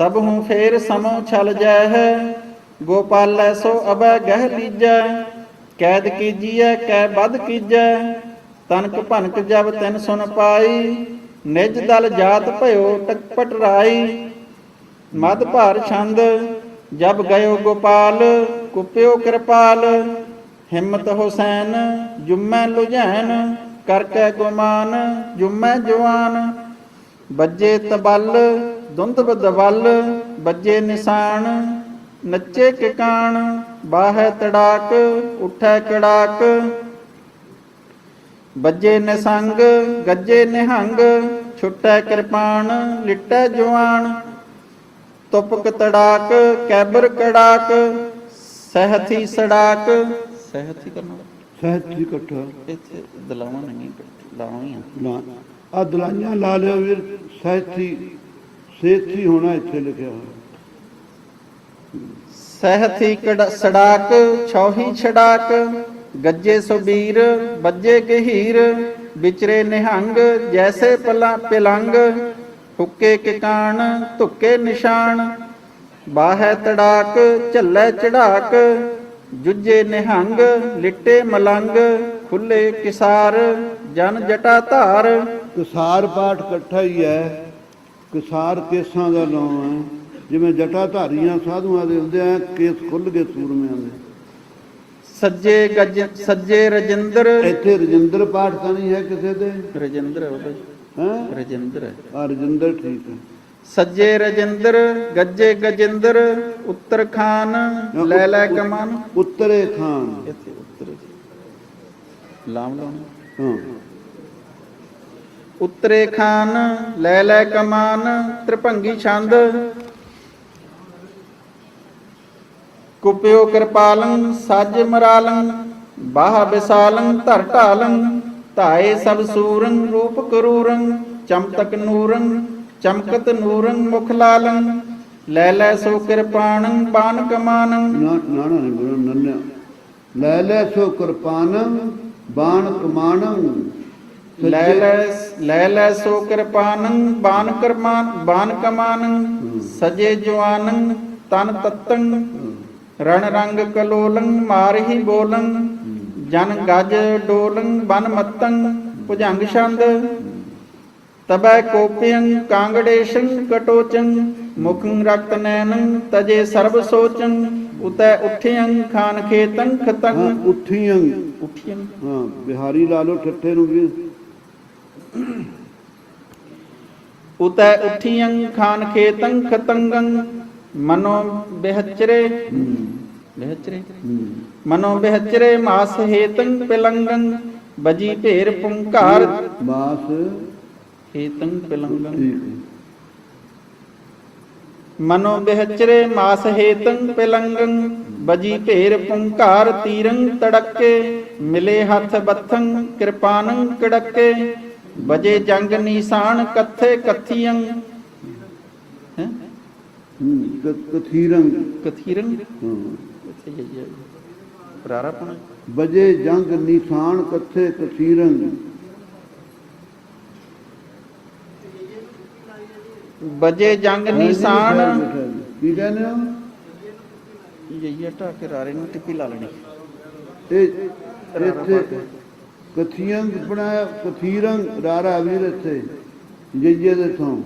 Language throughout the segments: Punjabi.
ਸਭ ਹੂੰ ਫੇਰ ਸਮੋ ਛਲ ਜੈ ਹੈ। ਗੋਪਾਲੈ ਸੋ ਅਬੈ ਗਹਿ ਲੀਜੈ, ਕੈਦ ਕੀਜੀਐ, ਕੈ ਬਦ ਕੀਜੈ। ਤਨਕ ਭਨਕ ਜਬ ਤਿਨ ਸੁਨ ਪਾਈ, ਨਿਜ ਦਲ ਜਾਤ ਭਇਓ ਟਕਪਟ ਰਾਈ ਮਦ ਭਾਰ ਛੰਦ, ਜਬ ਗਇਓ ਗੋਪਾਲ, ਕੁਪਿਓ ਕਿਰਪਾਲ। ਹਿੰਮਤ ਹੁਸੈਨ, ਜੁਮੈ ਲੁਝੈਨ ਕਰਕੈ ਗੁਮਾਨ, ਜੁਮੈ ਜਵਾਨ ਬੱਜੇ ਤਬਲ ਦੁੰਦਬ ਦਵਲ ਬੱਜੇ ਨਿਸ਼ਾਨ ਨੱਚੇ ਕਿਕਾਣ ਬਾਹੈ ਤੜਾਕ ਉਠੈ ਕੜਾਕ। ਬੱਜੇ ਨਿਸੰਗ ਗੱਜੇ ਨਿਹੰਗ ਛੁੱਟੈ ਕਿਰਪਾਨ ਲਿਟੈ ਜਵਾਨ ਤੁਪਕ ਤੜਾਕ ਕੈਬਰ ਕੜਾਕ ਸਹਥੀ ਸੜਾਕ। ਸਹਥੀ ਕਰਨਾ। ਸਹਿਤ ਜੀ ਇਕੱਠਾ। ਇੱਥੇ ਦਲਾਵਾਂ ਨਹੀਂ ਲਾਵਾਂ ਹੀ ਆ ਨਾ ਆ ਦਲਾਈਆਂ ਲਾ ਲਿਓ ਵੀਰ ਸਹਿਤੀ ਸੇਤੀ ਹੋਣਾ ਇੱਥੇ ਲਿਖਿਆ ਹੋਇਆ। ਕੜ ਸੜਾਕ ਛੌਹੀ ਛੜਾਕ ਗੱਜੇ ਸੁਬੀਰ ਬੱਜੇ ਗਹੀਰ ਵਿਚਰੇ ਨਿਹੰਗ ਜੈਸੇ ਪਲਾ ਪਿਲੰਗ ਹੁੱਕੇ ਕਿਕਾਣ ਧੁੱਕੇ ਨਿਸ਼ਾਨ ਬਾਹੈ ਤੜਾਕ ਝੱਲੇ ਚੜਾਕ ਜੁਜੇ ਨਿਹੰਗ ਲਿੱਟੇ ਮਲੰਗ ਖੁੱਲੇ ਕਿਸਾਰ ਜਨ ਜਟਾ ਧਾਰ। ਕਿਸਾਰ ਪਾਠ ਇਕੱਠਾ ਹੀ ਹੈ। ਕਿਸਾਰ ਕੇਸਾਂ ਦਾ ਨਾਮ ਹੈ। ਜਿਵੇਂ ਜਟਾ ਧਾਰੀਆਂ ਸਾਧੂਆਂ ਦੇ ਹੁੰਦੇ ਆ ਕੇਸ ਖੁੱਲ ਗਏ ਸੂਰਮਿਆਂ ਦੇ। ਸੱਜੇ ਗੱਜ ਸੱਜੇ ਰਜਿੰਦਰ। ਇੱਥੇ ਰਜਿੰਦਰ ਪਾਠ ਤਾਂ ਨਹੀਂ ਹੈ ਕਿਸੇ ਦੇ। ਰਜਿੰਦਰ ਹੈ ਉਹਦਾ ਹੈ? ਰਜਿੰਦਰ ਹੈ। ਆ ਰਜਿੰਦਰ ਠੀਕ ਹੈ। ਸੱਜੇ ਰਜਿੰਦਰ ਗੱਜੇ ਗਜਿੰਦਰ ਉੱਤਰ ਖਾਨ ਲੈ ਲੈ ਕਮਾਨ। ਉੱਤਰੇ ਖਾਨ। ਇੱਥੇ ਉੱਤਰ ਲਾਮ ਲਾਉਣਾ। ਹਾਂ। ਉਤਰੇ ਖਾਨ, ਲੈ ਲੈ ਕਮਾਨ, ਤ੍ਰਿਭੰਗੀ ਛੰਦ। ਕੁਪਿਓ ਕਿਰਪਾਲੰ, ਸੱਜ ਮਰਾਲੰ, ਬਾਹ ਵਿਸਾਲੰ ਧਰ ਢਾਲੰ, ਧਾਏ ਸਭ ਸੂਰੰ, ਰੂਪ ਕਰੂਰੰ, ਚਮਤਕ ਨੂਰੰ, ਚਮਕਤ ਨੂਰੰ, ਮੁਖ ਲਾਲੰ, ਲੈ ਲੈ ਸੋ ਕਿਰਪਾਣੰ ਬਾਨ ਕਮਾਨੰ। ਨਾ ਨਾ ਨਾ। ਲੈ ਲੈ ਸੋ ਕਿਰਪਾਨੰ, ਬਾਣ ਕਮਾਨੰ। ਲੈ ਲੈ ਲੈ ਲੈ ਸੋ ਕਿਰਪਾਨੰ ਬਾਨ ਕਰਮਾਨ ਬਾਨ ਕਮਾਨੰ ਸਜੇ ਜਵਾਨੰ ਤਨ ਤਤੰ ਰਣ ਰੰਗ ਕਲੋਲੰ ਮਾਰਹੀ ਬੋਲੰ ਜਨ ਗਜ ਡੋਲੰ ਬਨ ਮਤੰ ਭੁਜੰਗ ਛੰਦ। ਤਬੈ ਕੋਪਿਯੰ ਕਾਂਗੜੇਸ਼ੰ ਕਟੋਚੰ ਮੁਖੰ ਰਕਤ ਨੈਨੰ ਤਜੇ ਸਰਬ ਸੋਚੰ ਉਤੈ ਉਠਿਯੰ ਖਾਨ ਖੇਤੰ ਖਤੰ। ਹਾਂ ਉੱਠੀਆਂ ਉਠਿਯੰ ਹਾਂ ਬਿਹਾਰੀ ਲਾ ਲਓ ਠੱਠੇ ਨੂੰ ਵੀ ਉਤੈ ਉਠਿਯੰ ਖਾਨ ਖੇਤੰ ਖਤੰਗੰ ਮਨੋ ਬਿਹਚਰੇ ਬਿਹਚਰੇ? ਮਨੋ ਬਿਹਚਰੇ ਮਾਸ ਹੇਤੰ ਪਿਲੰਗੰ ਬਜੀ ਭੇਰ ਪੁੰਕਾਰ। ਬਾਸ ਹੇਤੰ ਪਿਲੰਗੰ। ਮਨੋ ਬਿਹਚਰੇ ਮਾਸ ਹੇਤੰ ਪਿਲੰਗੰ ਬਜੀ ਭੇਰ ਪੁੰਕਾਰ ਤੀਰੰ ਤੜਕੇ ਮਿਲੇ ਹੱਥ ਬੱਥੰ ਕਿਰਪਾਨੰ ਕੜਕੇ। ਬਜੇ ਜੰਗ ਨੀਸਾਨ ਕੱਥੇ ਕੱਥੀਯੰ ਹੈ? ਕਥੀਰੰ ਕਥੀਰੰ ਹਾਂ। ਇੱਥੇ ਜਾਈਏ ਪ੍ਰਾਰਾ ਪਣਾ ਬਜੇ ਜੰਗ ਨਿਸ਼ਾਨ ਕੱਥੇ ਕਥੀਰੰ ਬਜੇ ਜੰਗ ਨੀਸਾਨ। ਕੀ ਕਹਿੰਦੇ ਹੋ? ਜਾਈਏ ਢਾ ਕੇ ਰਾਰੇ ਨੂੰ ਟਿੱਪੀ ਲਾ ਲੈਣੀ। ਇਹ ਇੱਥੇ ਕਥੀਆਂ ਬਣਾਇਆ ਕਥੀਰੰ ਰਾਰਾ ਵੀਰ ਇੱਥੇ ਜਈਏ ਦੇ ਤੋਂ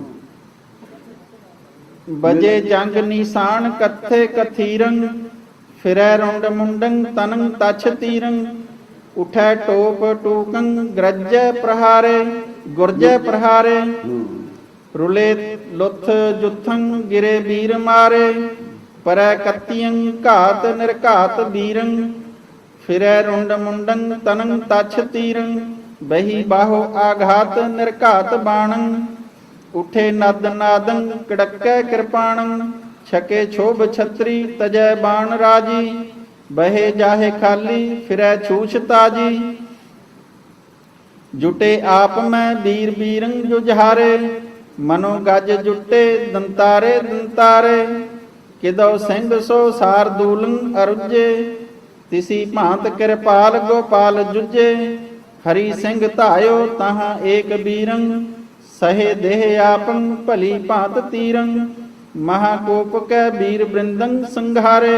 ਬਜੇ ਜੰਗ ਨੀਸਾਨ ਕੱਥੇ ਕਥੀਰੰ ਫਿਰੈ ਰੁੰਡ ਮੁੰਡੰ ਤਨੰ ਤਛ ਤੀਰੰ ਉਠੈ ਟੋਪ ਟੂਕੰ ਗਰਜੈ ਪ੍ਰਹਾਰੇ ਗੁਰਜੈ ਪ੍ਰਹਾਰੇ ਰੁਲੇ ਲੁੱਥ ਜੁਥੰ ਗਿਰੇ ਵੀਰ ਮਾਰੇ ਪਰੈ ਕੱਤੀਯੰ ਘਾਤ ਨਿਰਘਾਤ ਵੀਰੰ ਫਿਰੈ ਰੁੰਡ ਮੁੰਡੰ ਤਨੰ ਤਛ ਤੀਰੰ, ਬਹੀ ਬਾਹੋ ਆਘਾਤ ਨਿਰਘਾਤ ਬਾਣੰ। ਉਠੇ ਨਦ ਨਾਦੰ ਕੜਕੈ ਕਿਰਪਾਣੰ, ਛਕੇ ਛੋਭ ਛਤਰੀ ਤਜੈ ਬਾਣ ਰਾਜੀ। ਬਹੇ ਜਾਹੇ ਖਾਲੀ ਫਿਰੈ ਛੂਛ ਤਾਜੀ। ਜੁਟੇ ਆਪ ਮੈਂ ਵੀਰ ਬੀਰੰ ਜੁਝਾਰੇ, ਮਨੋ ਗਜ ਜੁਟੇ ਦੰਤਾਰੇ ਦੰਤਾਰੇ। ਕਿਦੋ ਸਿੰਘ ਸੋ ਸਾਰ ਦੂਲੰ ਅਰੁਜੇ ਤਿਸੀ ਭਾਂਤ ਕਿਰਪਾਲ ਗੋਪਾਲ ਜੁਜੇ ਹਰੀ ਸਿੰਘ ਧਾਇਓ ਤਹਾਂ ਏਕ ਬੀਰੰਗ, ਸਹੇ ਦੇਹ ਆਪੰ ਭਲੀ ਭਾਂਤ ਤੀਰੰ ਮਹਾਕੋਪ ਕੈ ਵੀਰ ਬ੍ਰਿੰਦੰ ਸੰਘਾਰੇ।